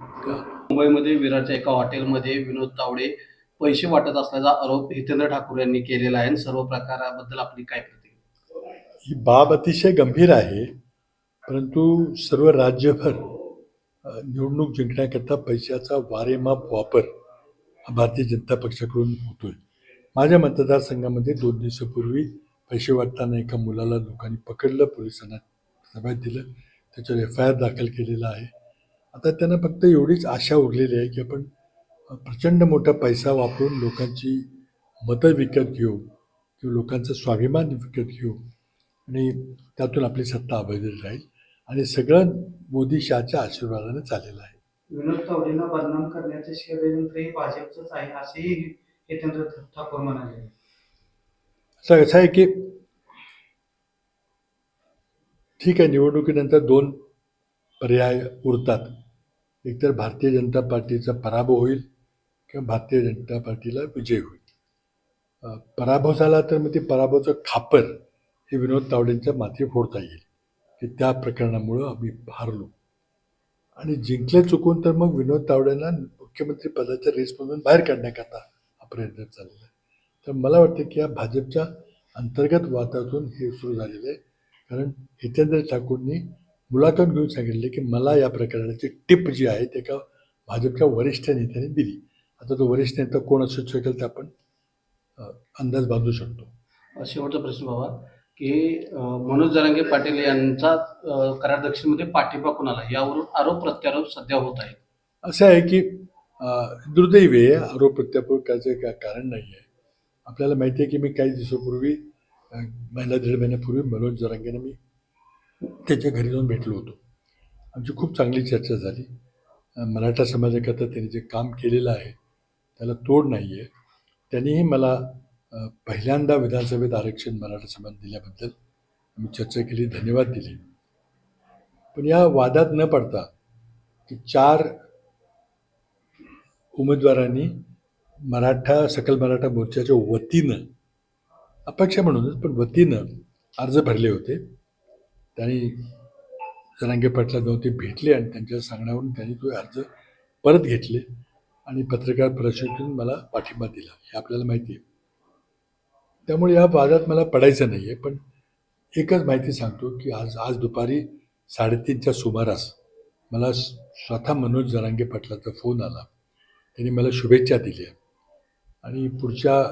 मुंबईमध्ये विरारच्या एका हॉटेलमध्ये विनोद तावडे पैसे वाटत असल्याचा आरोप हितेंद्र ठाकूर यांनी केलेला आहे. आणि सर्व प्रकाराबद्दल आपली काय प्रतिक्रिया? ही बाब अतिशय गंभीर आहे. परंतु सर्व राज्यभर निवडणूक जिंकण्याकरता पैशाचा वारेमाप वापर हा भारतीय जनता पक्षाकडून होतोय. माझ्या मतदारसंघामध्ये दोन दिवसापूर्वी पैसे वाटताना एका मुलाला लोकांनी पकडलं पोलिसांना ताब्यात दिलं. त्याच्यावर एफ आय आर दाखल केलेला आहे. आता त्यांना फक्त एवढीच आशा उरलेली आहे की आपण प्रचंड मोठा पैसा वापरून लोकांची मतं विकत घेऊ किंवा लोकांचं स्वाभिमान विकत घेऊ आणि त्यातून आपली सत्ता अवैध राहील. आणि सगळं मोदी शहाच्या आशीर्वादाने चाललेलं आहे. विनोद तावडेंना बदनाम करण्याचे षडयंत्र हे भाजपचंच आहे असेही हितेंद्र ठाकूर म्हणाले. असं असं आहे की ठीक आहे निवडणुकीनंतर दोन पर्याय उरतात. एकतर भारतीय जनता पार्टीचा पराभव होईल किंवा भारतीय जनता पार्टीला विजय होईल. पराभव झाला तर मग ते पराभवाचं खापर हे विनोद तावडेंच्या माथी फोडता येईल की त्या प्रकरणामुळं आम्ही हारलो. आणि जिंकले चुकून तर मग विनोद तावडेंना मुख्यमंत्री पदाच्या रेसमधून बाहेर काढण्याकरता हा प्रयत्न चाललेला आहे. तर मला वाटतं की या भाजपच्या अंतर्गत वादातून हे सुरू झालेलं आहे. कारण हितेंद्र ठाकूरनी मुलाखत घेऊन सांगितले की मला या प्रकरणाची टिप जी आहे ते एका भाजपच्या वरिष्ठ नेत्याने दिली. आता तो वरिष्ठ नेता कोण असू शकेल ते आपण अंदाज बांधू शकतो. शेवटचा प्रश्न बाबा की मनोज जरांगे पाटील यांचा अं, कराड दक्षिणमध्ये पाठिंबा कोणाला? यावरून आरोप प्रत्यारोप सध्या होत आहेत. असं आहे की दुर्दैवी आहे आरोप प्रत्यारोप करायचं काय कारण नाही आहे आपल्याला माहिती आहे की मी काही दिवसापूर्वी महिना दीड महिन्यापूर्वी मनोज जरांगेने मी त्याच्या घरी जाऊन भेटलो होतो. आमची खूप चांगली चर्चा झाली. मराठा समाजाकरता त्यांनी जे काम केलेलं आहे त्याला तोड नाही आहे त्यांनीही मला पहिल्यांदा विधानसभेत आरक्षण मराठा समाज दिल्याबद्दल आम्ही चर्चा केली धन्यवाद दिले. पण या वादात न पडता की चार उमेदवारांनी मराठा सकल मराठा मोर्चाच्या वतीनं अपेक्षा म्हणूनच पण वतीनं अर्ज भरले होते. त्यांनी जरांगे पाटला जाऊन ते भेटले आणि त्यांच्या सांगण्यावरून त्यांनी तो अर्ज परत घेतले आणि पत्रकार परिषदेतून मला पाठिंबा दिला. हे आपल्याला माहिती आहे. त्यामुळे या वादात मला पडायचं नाही आहे पण एकच माहिती सांगतो की आज आज दुपारी साडेतीनच्या सुमारास मला स्वतः मनोज जरांगे पाटलाचा फोन आला. त्यांनी मला शुभेच्छा दिल्या. आणि पुढच्या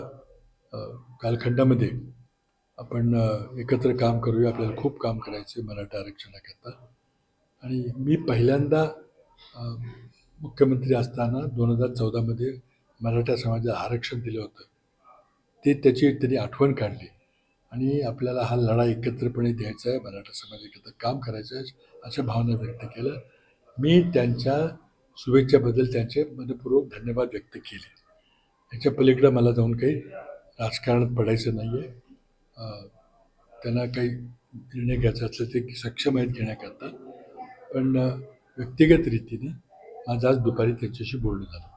कालखंडामध्ये आपण एकत्र काम करूया. आपल्याला खूप काम करायचं आहे मराठा आरक्षणाकरता. आणि मी पहिल्यांदा मुख्यमंत्री असताना दोन हजार चौदामध्ये मराठा समाजाला आरक्षण दिलं होतं. ते त्याची त्यांनी आठवण काढली. आणि आपल्याला हा लढा एकत्रपणे द्यायचा आहे मराठा समाजाकरता काम करायचं आहे अशा भावना व्यक्त केल्या. मी त्यांच्या शुभेच्छाबद्दल त्यांचे मनपूर्वक धन्यवाद व्यक्त केले. याच्या पलीकडं मला जाऊन काही राजकारणात पडायचं नाही आहे त्यांना काही निर्णय घ्यायचा असलं ते सक्षम आहेत घेण्याकरता. पण व्यक्तिगत रीतीने आज आज दुपारी त्यांच्याशी बोलणं झालं.